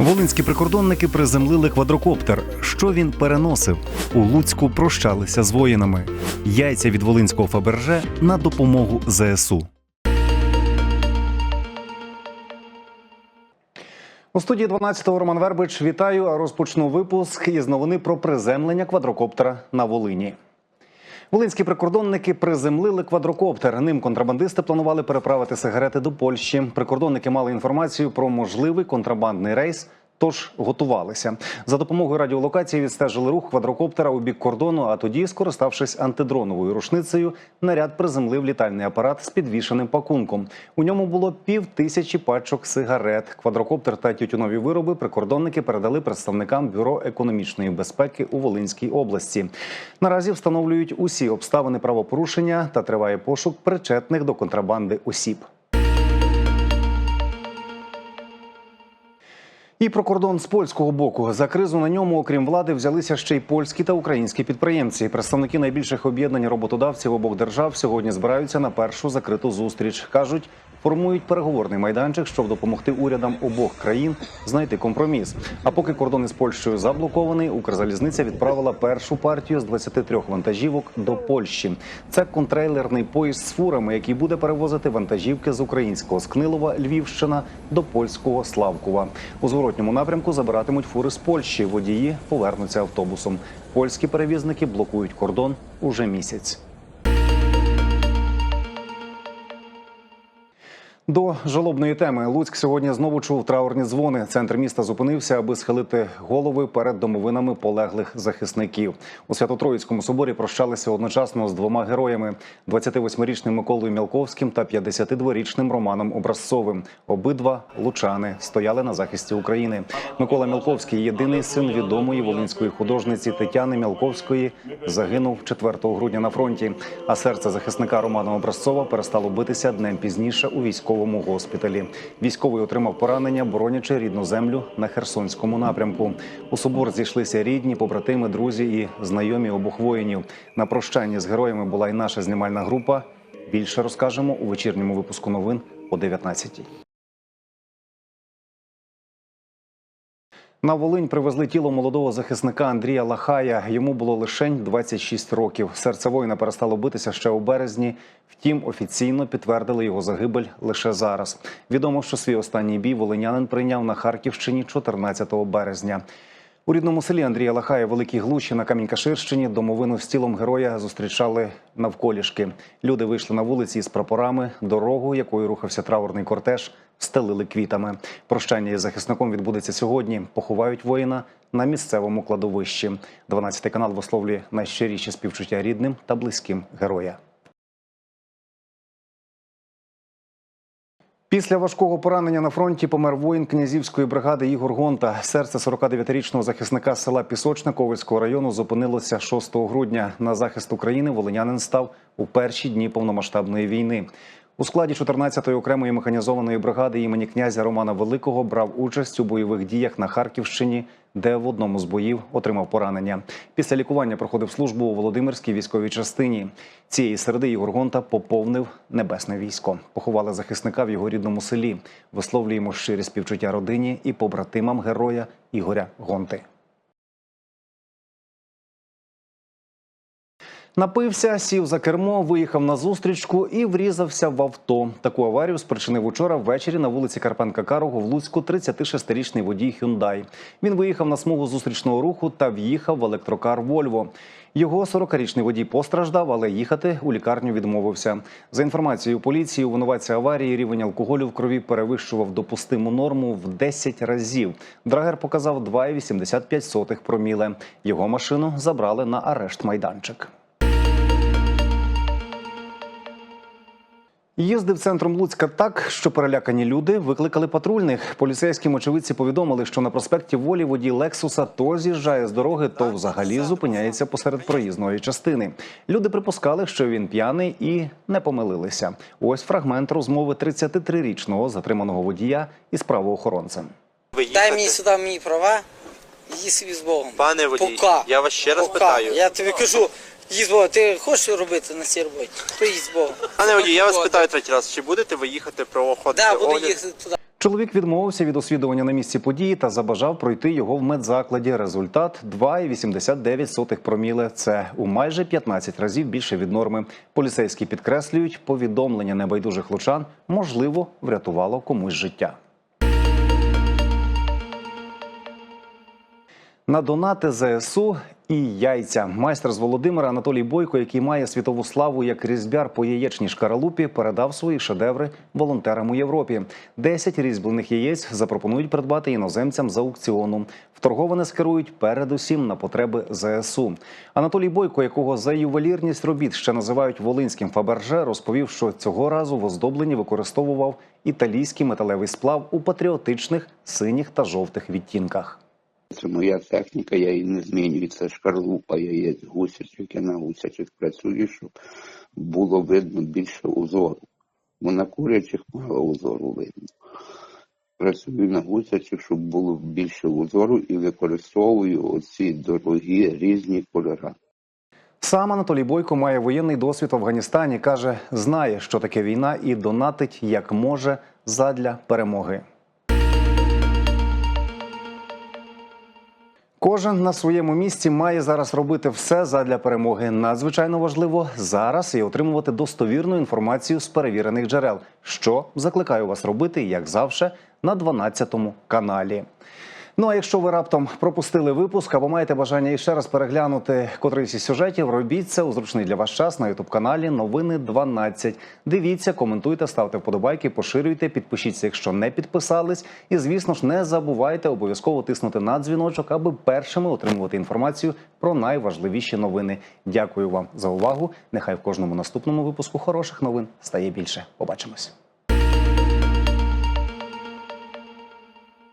Волинські прикордонники приземлили квадрокоптер. Що він переносив? У Луцьку прощалися з воїнами. Яйця від волинського Фаберже на допомогу ЗСУ. У студії 12-го Роман Вербич вітаю. Розпочну випуск із новини про приземлення квадрокоптера на Волині. Волинські прикордонники приземлили квадрокоптер. Ним контрабандисти планували переправити сигарети до Польщі. Прикордонники мали інформацію про можливий контрабандний рейс. Тож готувалися за допомогою радіолокації. Відстежили рух квадрокоптера у бік кордону. А тоді, скориставшись антидроновою рушницею, наряд приземлив літальний апарат з підвішеним пакунком. У ньому було пів тисячі пачок сигарет. Квадрокоптер та тютюнові вироби прикордонники передали представникам бюро економічної безпеки у Волинській області. Наразі встановлюють усі обставини правопорушення та триває пошук причетних до контрабанди осіб. І про кордон з польського боку за кризу на ньому, окрім влади, взялися ще й польські та українські підприємці. Представники найбільших об'єднань роботодавців обох держав сьогодні збираються на першу закриту зустріч. кажуть, формують переговорний майданчик, щоб допомогти урядам обох країн знайти компроміс. А поки кордон із Польщею заблокований, Укрзалізниця відправила першу партію з 23 вантажівок до Польщі. Це контрейлерний поїзд з фурами, який буде перевозити вантажівки з українського Скнилова, Львівщина до польського Славкова. У зворотньому напрямку забиратимуть фури з Польщі. Водії повернуться автобусом. Польські перевізники блокують кордон уже місяць. До жалобної теми Луцьк сьогодні знову чув траурні дзвони. Центр міста зупинився, аби схилити голови перед домовинами полеглих захисників. У Свято-Троїцькому соборі прощалися одночасно з двома героями: 28-річним Миколою Мілковським та 52-річним Романом Образцовим. Обидва лучани стояли на захисті України. Микола Мілковський, єдиний син відомої волинської художниці Тетяни Мілковської, загинув 4 грудня на фронті. А серце захисника Романа Образцова перестало битися днем пізніше у військовому госпіталі. Військовий отримав поранення, боронячи рідну землю на Херсонському напрямку. У собор зійшлися рідні, побратими, друзі і знайомі обох воїнів. На прощанні з героями була й наша знімальна група. Більше розкажемо у вечірньому випуску новин о 19-й. На Волинь привезли тіло молодого захисника Андрія Лахая. Йому було лише 26 років. Серце воїна перестало битися ще у березні. Втім, офіційно підтвердили його загибель лише зараз. Відомо, що свій останній бій волинянин прийняв на Харківщині 14 березня. У рідному селі Андрія Лахая Великій Глуші на Камінькаширщині домовину з тілом героя зустрічали навколішки. Люди вийшли на вулиці із прапорами. Дорогу, якою рухався траурний кортеж, стелили квітами. Прощання із захисником відбудеться сьогодні. Поховають воїна на місцевому кладовищі. 12 канал висловлює найщиріші співчуття рідним та близьким героя. Після важкого поранення на фронті помер воїн князівської бригади Ігор Гонта. Серце 49-річного захисника села Пісочна Ковальського району зупинилося 6 грудня. На захист України волинянин став у перші дні повномасштабної війни. У складі 14-ї окремої механізованої бригади імені князя Романа Великого брав участь у бойових діях на Харківщині, де в одному з боїв отримав поранення. Після лікування проходив службу у Володимирській військовій частині. Цієї середи Ігор Гонта поповнив небесне військо. Поховали захисника в його рідному селі. Висловлюємо щирі співчуття родині і побратимам героя Ігоря Гонти. Напився, сів за кермо, виїхав на зустрічку і врізався в авто. Таку аварію спричинив учора ввечері на вулиці Карпенка Карого в Луцьку 36-річний водій Hyundai. Він виїхав на смугу зустрічного руху та в'їхав в електрокар Вольво. Його 40-річний водій постраждав, але їхати у лікарню відмовився. За інформацією поліції, у винуватця аварії рівень алкоголю в крові перевищував допустиму норму в 10 разів. Драгер показав 2,85 проміле. Його машину забрали на арешт майданчик. Їздив центром Луцька так, що перелякані люди викликали патрульних. Поліцейські очевидці повідомили, що на проспекті Волі водій Лексуса то з'їжджає з дороги, то взагалі зупиняється посеред проїзної частини. Люди припускали, що він п'яний і не помилилися. Ось фрагмент розмови 33-річного затриманого водія із правоохоронцем. Дай мені сюди мої права, їдь собі з Богом. Пане водій, Пока. я вас ще раз Пока. питаю. Я тобі кажу, з Богом. Ти хочеш робити на цій роботі? То з Богом. Пане водій, я вас питаю третій раз, чи будете ви їхати правоохоронний Да, буду огляд? їхати туди. Чоловік відмовився від освідування на місці події та забажав пройти його в медзакладі. Результат 2,89 проміле. Це у майже 15 разів більше від норми. Поліцейські підкреслюють, повідомлення небайдужих лучан можливо врятувало комусь життя. На донати ЗСУ і яйця. Майстер з Володимира Анатолій Бойко, який має світову славу як різьбяр по яєчній шкаралупі, передав свої шедеври волонтерам у Європі. Десять різьблених яєць запропонують придбати іноземцям з аукціону. Вторговане скерують передусім на потреби ЗСУ. Анатолій Бойко, якого за ювелірність робіт ще називають волинським Фаберже, розповів, що цього разу в оздобленні використовував італійський металевий сплав у патріотичних синіх та жовтих відтінках. Це моя техніка, я її не змінюю. Це шкарлупа яєць, гусячок. Я на гусячих працюю, щоб було видно більше узору. Бо на курячих мало узору видно. Працюю на гусячих, щоб було більше узору і використовую оці дорогі різні кольори. Сам Анатолій Бойко має воєнний досвід в Афганістані. каже, знає, що таке війна, і донатить як може задля перемоги. Кожен на своєму місці має зараз робити все задля перемоги. Надзвичайно важливо зараз і отримувати достовірну інформацію з перевірених джерел, що закликаю вас робити, як завжди, на 12 каналі. Ну а якщо ви раптом пропустили випуск або маєте бажання іще раз переглянути котрийсь із сюжетів, робіть це у зручний для вас час на ютуб каналі Новини 12. Дивіться, коментуйте, ставте вподобайки, поширюйте, підпишіться, якщо не підписались. І звісно ж, не забувайте обов'язково тиснути на дзвіночок, аби першими отримувати інформацію про найважливіші новини. Дякую вам за увагу. Нехай в кожному наступному випуску хороших новин стає більше. Побачимось.